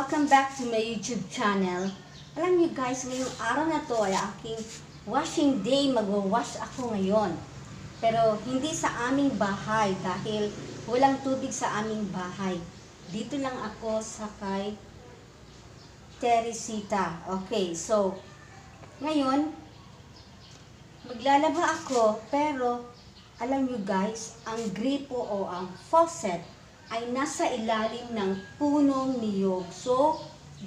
Welcome back to my YouTube channel. Alam niyo guys, ngayong araw na to ay aking washing day. Magwa-wash ako ngayon. Pero hindi sa aming bahay dahil walang tubig sa aming bahay. Dito lang ako sa kay Teresita. Okay, so ngayon maglalaba ako pero alam niyo guys, ang gripo o ang faucet ay nasa ilalim ng punong niyog. So,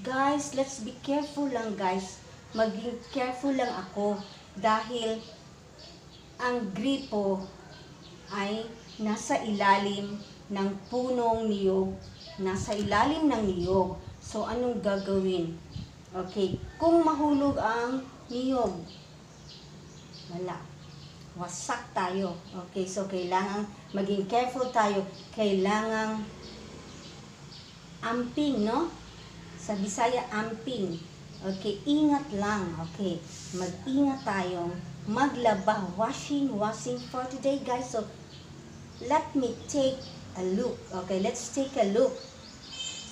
guys, let's be careful lang guys. Maging careful lang ako dahil ang gripo ay nasa ilalim ng punong niyog. Nasa ilalim ng niyog. So, anong gagawin? Okay, kung mahulog ang niyog, wala. Wasak tayo. Okay, so kailangan maging careful tayo. Kailangan amping, no? Sa Bisaya, amping. Okay, ingat lang. Okay, mag-ingat tayong maglaba. Washing, washing for today, guys. So, let me take a look. Okay, let's take a look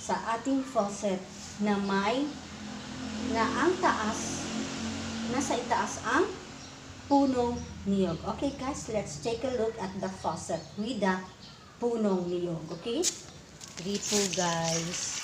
sa ating faucet na may na ang taas nasa itaas ang punong niyog. Okay guys, let's take a look at the faucet with the punong niyog. Okay? Gripo guys.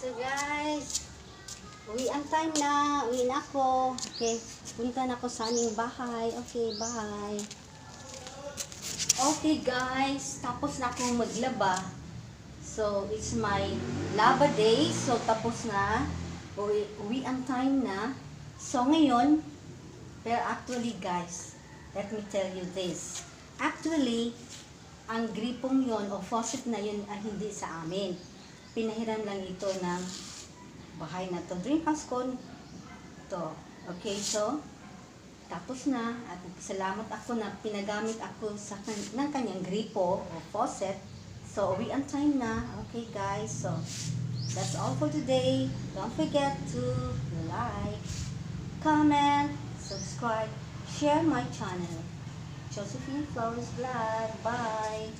So guys, uwi ang time na. Uwi na ako. Okay, punta na ako sa aming bahay. Okay, bye. Okay guys, tapos na akong maglaba. So, it's my laba day. So, tapos na. Uwi, uwi ang time na. So, ngayon, pero actually guys, let me tell you this. Actually, ang gripong yon o faucet na yun ay hindi sa amin. Pinahiram lang ito ng bahay na to. Dream house ko to. Okay, so, tapos na at salamat ako na pinagamit ako sa kan- ng kanyang gripo o faucet. So, uwi ang time na. Okay, guys. So, that's all for today. Don't forget to like, comment, subscribe, share my channel. Josephine Flowers Vlog. Bye!